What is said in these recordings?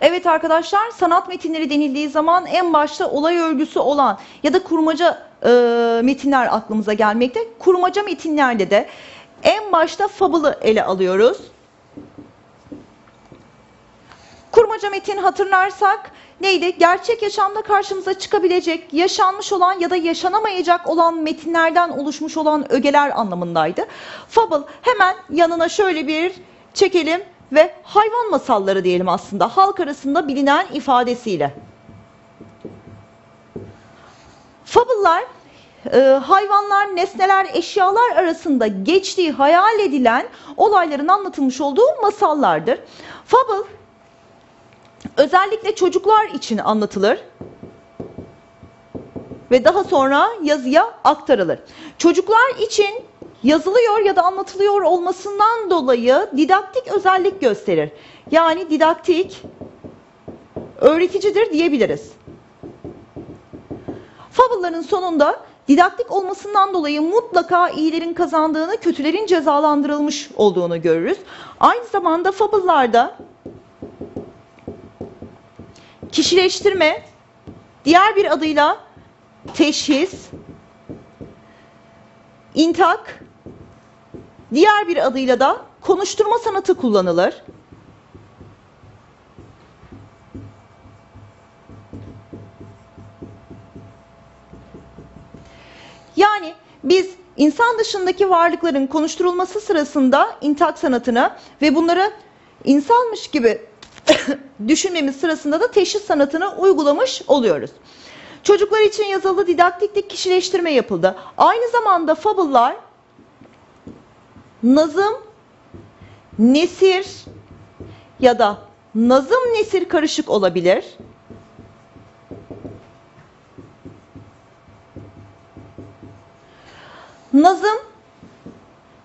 Evet arkadaşlar sanat metinleri denildiği zaman en başta olay örgüsü olan ya da kurmaca e, metinler aklımıza gelmekte. Kurmaca metinlerde de en başta fable'ı ele alıyoruz. Kurmaca metin hatırlarsak neydi? Gerçek yaşamda karşımıza çıkabilecek, yaşanmış olan ya da yaşanamayacak olan metinlerden oluşmuş olan ögeler anlamındaydı. Fable hemen yanına şöyle bir çekelim ve hayvan masalları diyelim aslında halk arasında bilinen ifadesiyle. Fable'lar e, hayvanlar, nesneler, eşyalar arasında geçtiği hayal edilen olayların anlatılmış olduğu masallardır. Fable özellikle çocuklar için anlatılır ve daha sonra yazıya aktarılır. Çocuklar için yazılıyor ya da anlatılıyor olmasından dolayı didaktik özellik gösterir. Yani didaktik öğreticidir diyebiliriz. Fable'ların sonunda didaktik olmasından dolayı mutlaka iyilerin kazandığını, kötülerin cezalandırılmış olduğunu görürüz. Aynı zamanda fable'larda kişileştirme, diğer bir adıyla teşhis, intak, diğer bir adıyla da konuşturma sanatı kullanılır. Yani biz insan dışındaki varlıkların konuşturulması sırasında intak sanatını ve bunları insanmış gibi düşünmemiz sırasında da teşhis sanatını uygulamış oluyoruz. Çocuklar için yazılı didaktiklik kişileştirme yapıldı. Aynı zamanda fable'lar nazım, nesir ya da nazım nesir karışık olabilir. Nazım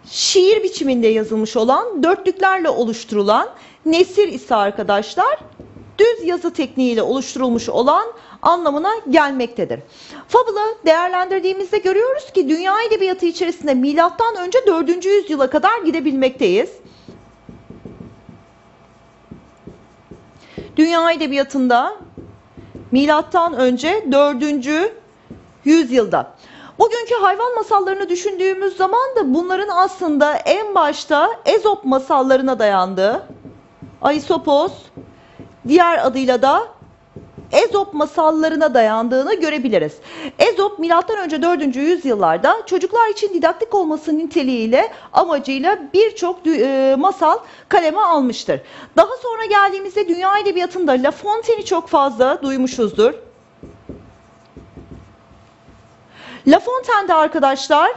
şiir biçiminde yazılmış olan dörtlüklerle oluşturulan nesir ise arkadaşlar düz yazı tekniğiyle oluşturulmuş olan anlamına gelmektedir. Fable'ı değerlendirdiğimizde görüyoruz ki dünya edebiyatı içerisinde milattan önce 4. yüzyıla kadar gidebilmekteyiz. Dünya edebiyatında milattan önce 4. yüzyılda. Bugünkü hayvan masallarını düşündüğümüz zaman da bunların aslında en başta Ezop masallarına dayandığı, Aesopos, diğer adıyla da Ezop masallarına dayandığını görebiliriz. Ezop milattan önce 4. yüzyıllarda çocuklar için didaktik olması niteliğiyle amacıyla birçok e, masal kaleme almıştır. Daha sonra geldiğimizde dünya edebiyatında La Fontaine'i çok fazla duymuşuzdur. La Fontaine'de arkadaşlar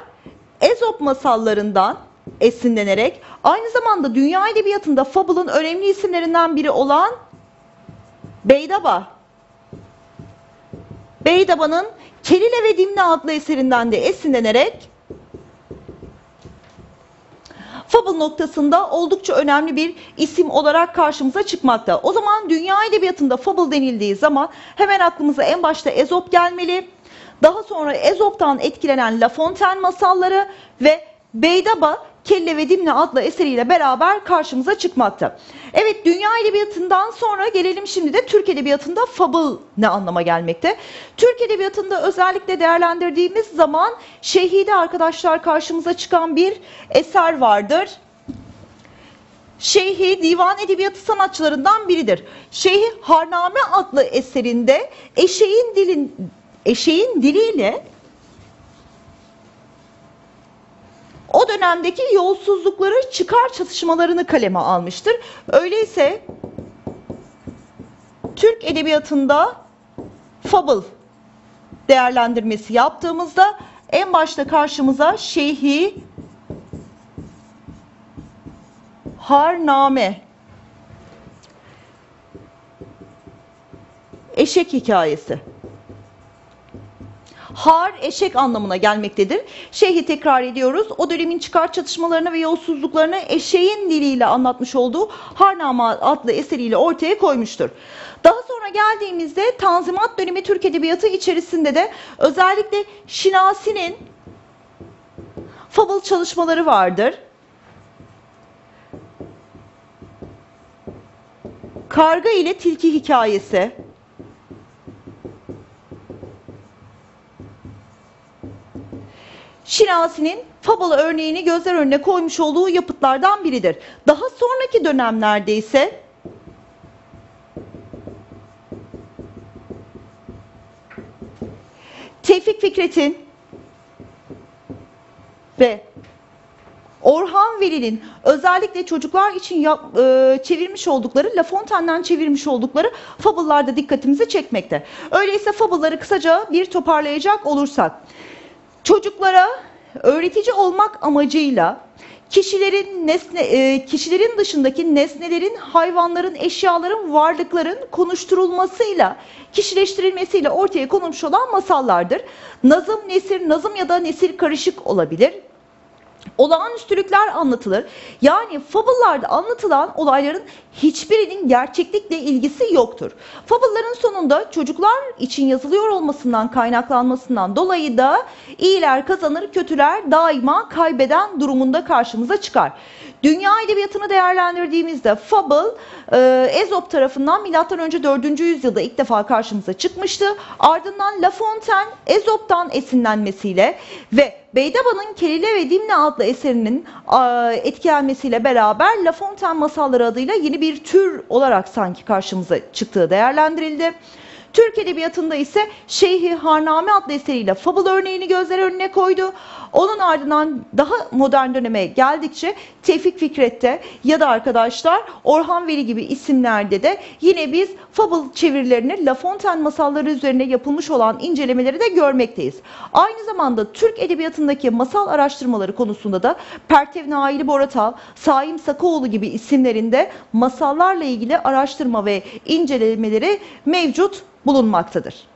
Ezop masallarından esinlenerek aynı zamanda dünya edebiyatında Fable'ın önemli isimlerinden biri olan Beydaba. Beydaba'nın Kelile ve Dimne adlı eserinden de esinlenerek Fable noktasında oldukça önemli bir isim olarak karşımıza çıkmakta. O zaman dünya edebiyatında Fable denildiği zaman hemen aklımıza en başta Ezop gelmeli. Daha sonra Ezop'tan etkilenen La Fontaine masalları ve Beydaba Kelle ve Dimne adlı eseriyle beraber karşımıza çıkmakta. Evet dünya edebiyatından sonra gelelim şimdi de Türk edebiyatında fable ne anlama gelmekte? Türk edebiyatında özellikle değerlendirdiğimiz zaman Şehide arkadaşlar karşımıza çıkan bir eser vardır. Şeyhi divan edebiyatı sanatçılarından biridir. Şeyhi Harname adlı eserinde eşeğin dilin eşeğin diliyle o dönemdeki yolsuzlukları çıkar çatışmalarını kaleme almıştır. Öyleyse Türk edebiyatında fable değerlendirmesi yaptığımızda en başta karşımıza Şeyhi Harname Eşek hikayesi har eşek anlamına gelmektedir. Şeyhi tekrar ediyoruz. O dönemin çıkar çatışmalarını ve yolsuzluklarını eşeğin diliyle anlatmış olduğu Harnama adlı eseriyle ortaya koymuştur. Daha sonra geldiğimizde Tanzimat dönemi Türk Edebiyatı içerisinde de özellikle Şinasi'nin fable çalışmaları vardır. Karga ile Tilki hikayesi. Şinasi'nin Fabula örneğini gözler önüne koymuş olduğu yapıtlardan biridir. Daha sonraki dönemlerde ise Tevfik Fikret'in ve Orhan Veli'nin özellikle çocuklar için yap- e, çevirmiş oldukları, La Fontaine'den çevirmiş oldukları fabullarda dikkatimizi çekmekte. Öyleyse fabulları kısaca bir toparlayacak olursak, çocuklara öğretici olmak amacıyla kişilerin nesne e, kişilerin dışındaki nesnelerin, hayvanların, eşyaların, varlıkların konuşturulmasıyla, kişileştirilmesiyle ortaya konulmuş olan masallardır. Nazım, nesir, nazım ya da nesir karışık olabilir olağanüstülükler anlatılır. Yani fabullarda anlatılan olayların hiçbirinin gerçeklikle ilgisi yoktur. Fabulların sonunda çocuklar için yazılıyor olmasından kaynaklanmasından dolayı da iyiler kazanır, kötüler daima kaybeden durumunda karşımıza çıkar. Dünya edebiyatını değerlendirdiğimizde fable e, Ezop tarafından M.Ö. 4. yüzyılda ilk defa karşımıza çıkmıştı. Ardından La Fontaine Ezop'tan esinlenmesiyle ve Beydaba'nın Kelile ve Dimne adlı eserinin etkilenmesiyle beraber La Fontaine masalları adıyla yeni bir tür olarak sanki karşımıza çıktığı değerlendirildi. Türk Edebiyatı'nda ise Şeyhi Harname adlı eseriyle Fable örneğini gözler önüne koydu. Onun ardından daha modern döneme geldikçe Tevfik Fikret'te ya da arkadaşlar Orhan Veli gibi isimlerde de yine biz Fable çevirilerini La Fontaine masalları üzerine yapılmış olan incelemeleri de görmekteyiz. Aynı zamanda Türk Edebiyatı'ndaki masal araştırmaları konusunda da Pertev Naili Boratal, Saim Sakaoğlu gibi isimlerinde masallarla ilgili araştırma ve incelemeleri mevcut bulunmaktadır.